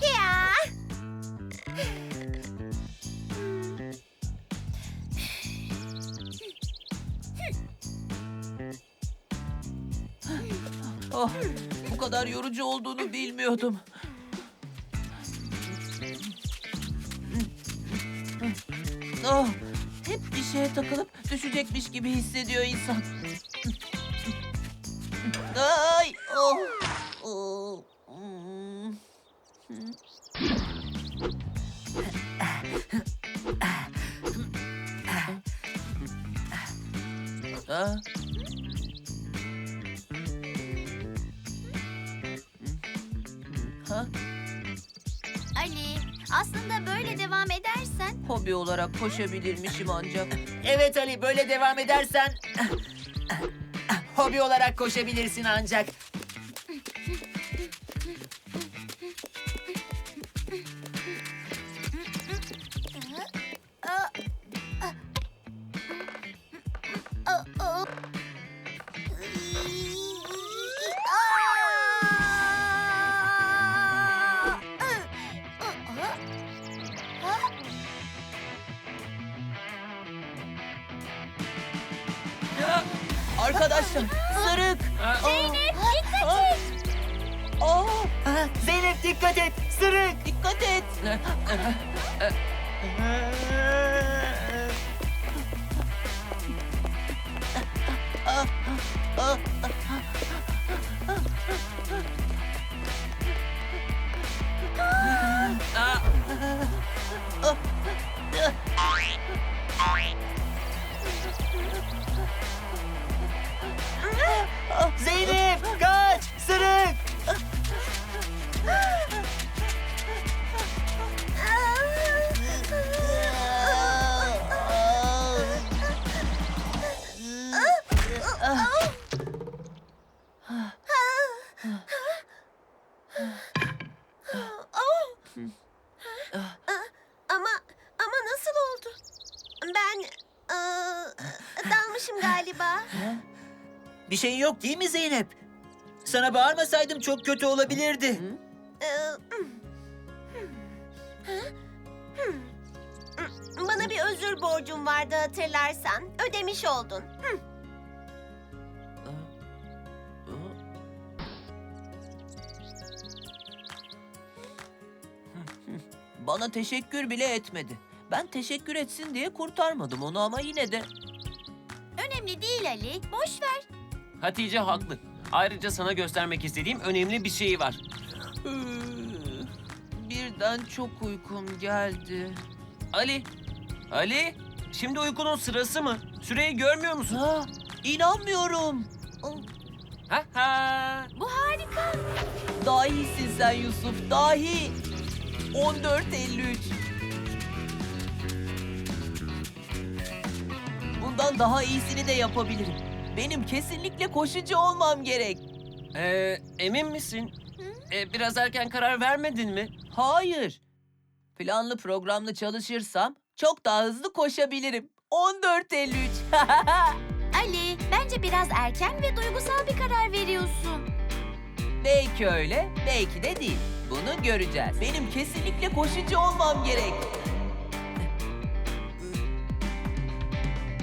Ya. Oh, bu kadar yorucu olduğunu bilmiyordum. Oh, hep bir şeye takılıp düşecekmiş gibi hissediyor insan. Ay, oh, oh. Ah, ha? Ali, aslında böyle devam edersen Hobi olarak koşabilirmişim ancak. Evet Ali böyle devam edersen hobi olarak koşabilirsin ancak. Arkadaşlar, sırık. Zeynep dikkat et. Aa, Zeynep dikkat et sırık. dikkat et. Zeynep Ama ama nasıl oldu? Ben ıı, dalmışım galiba. Bir şeyin yok değil mi Zeynep? Sana bağırmasaydım çok kötü olabilirdi. Iı, Bana bir özür borcum vardı hatırlarsan. Ödemiş oldun. Bana teşekkür bile etmedi. Ben teşekkür etsin diye kurtarmadım onu ama yine de. Önemli değil Ali. Boş ver. Hatice haklı. Ayrıca sana göstermek istediğim önemli bir şey var. Birden çok uykum geldi. Ali, Ali, şimdi uykunun sırası mı? Süreyi görmüyor musun? Ha, inanmıyorum. Ha ha. Bu harika. Dahisin sen Yusuf, dahi. 14.53. Bundan daha iyisini de yapabilirim. Benim kesinlikle koşucu olmam gerek. Ee, emin misin? Ee, biraz erken karar vermedin mi? Hayır. Planlı programlı çalışırsam çok daha hızlı koşabilirim. 14.53. Ali, bence biraz erken ve duygusal bir karar veriyorsun. Belki öyle, belki de değil. Bunu göreceğiz. Benim kesinlikle koşucu olmam gerek.